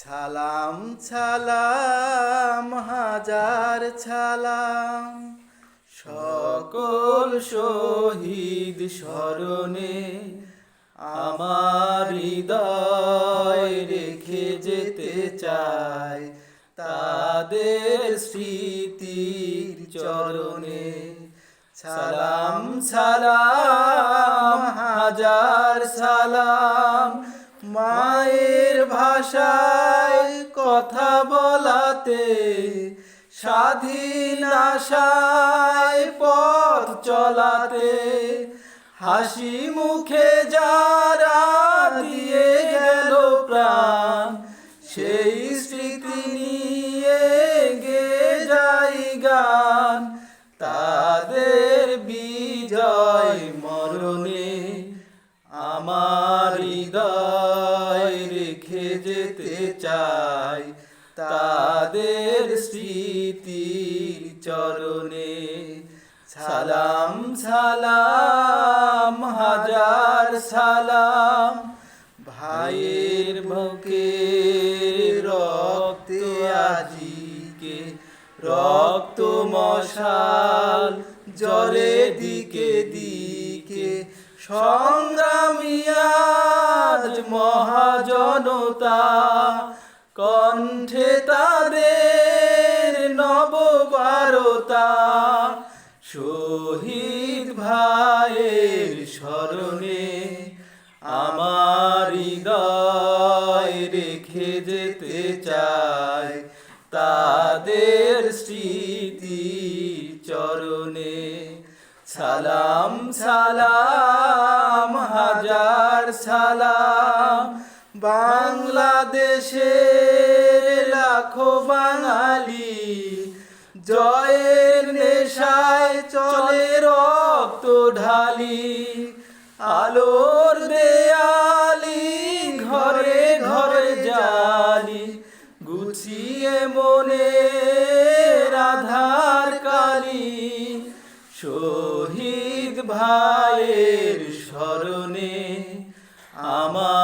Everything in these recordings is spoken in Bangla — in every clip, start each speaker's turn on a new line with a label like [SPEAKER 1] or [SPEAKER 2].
[SPEAKER 1] ছালাম ছালাম, হাজার ছালাম। সকল শহীদ স্মরণে আমার হৃদয় রেখে যেতে চাই তাদের স্মৃতির চরণে। সালাম সালাম হাজার সালাম মায়ের ভাষায় কথা বলাতে স্বাধীন আশায় পথ চলাতে হাসি মুখে যারা রেখে যেতে চাই তাদের স্মৃতির চরণে। সালাম সালাম, হাজার সালাম। ভাইয়ের বুকে রক্তে আজিকে, রক্ত মশাল জলে দিকে দিকে। সংগ্রামী মহাজনতা কণ্ঠে তাদের নববারতা, শহীদ ভাইয়ের স্মরণে আমার হৃদয় রেখে যেতে চাই তাদের স্মৃতি চরণে। সালাম সালাম, হাজার সালাম বাংলাদেশের লাখো বাঙালি জয়ের নেশায় চলে রক্ত ঢালি, আলোর দেয়ালি ঘরে ঘরে জালি, গুছিয়ে মনে রাধার কালি, শহীদ ভাইয়ের স্মরণে আমার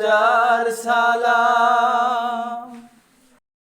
[SPEAKER 1] হাজার সালাম।